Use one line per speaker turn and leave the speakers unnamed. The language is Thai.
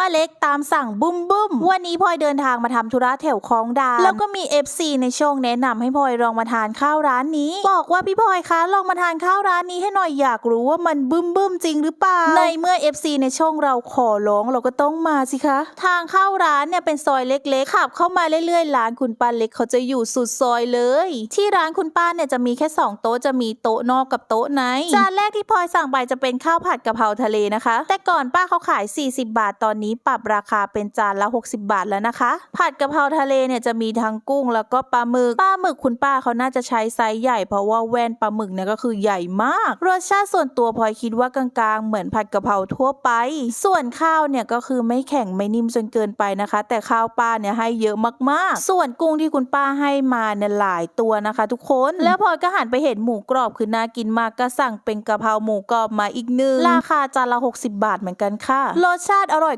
ป้าเล็กตามสั่งบุ้มบุ้มวันนี้พลอยเดินทางมาทำธุระแถวคลองดานแล้วก็มี FC ในช่องแนะนำให้พลอยลองมาทานข้าวร้านนี้ บอกว่าพี่พลอยคะลองมาทานข้าวร้านนี้ให้หน่อยอยากรู้ว่ามันบึ้มบึ้มจริงหรือเปล่าในเมื่อ FC ในช่องเราขอร้องเราก็ต้องมาสิคะ ทางเข้าร้านเนี่ยเป็นซอยเล็กๆขับเข้ามาเรื่อยๆร้านคุณป้าเล็กเขาจะอยู่สุดซอยเลย ที่ร้านคุณป้าเนี่ยจะมีแค่สองโต๊ะจะมีโต๊ะนอกกับโต๊ะในจานแรกที่พลอยสั่งไปจะเป็นข้าวผัดกะเพราทะเลนะคะ แต่ก่อนป้าเขาขาย 40 บาทตอนนี้ปรับราคาเป็นจานละ 60 บาทแล้วนะคะ ผัดกะเพราทะเลเนี่ยจะมีทั้งกุ้งแล้วก็ปลาหมึก ปลาหมึกคุณป้าเขาน่าจะใช้ไซส์ใหญ่เพราะว่าแว่นปลาหมึกเนี่ยก็คือใหญ่มาก รสชาติส่วนตัวพลอยคิดว่ากลางๆ เหมือนผัดกะเพราทั่วไป ส่วนข้าวเนี่ยก็คือไม่แข็งไม่นิ่มจนเกินไปนะคะ แต่ข้าวป้าเนี่ยให้เยอะมากๆ ส่วนกุ้งที่คุณป้าให้มาเนี่ยหลายตัวนะคะ ทุกคน แล้วพลอยก็หันไปเห็นหมูกรอบคือน่ากินมากก็สั่งเป็นกะเพราหมูกรอบมาอีกหนึ่งราคาจานละ 60 บาทเหมือนกันค่ะ รสชาติอร่อย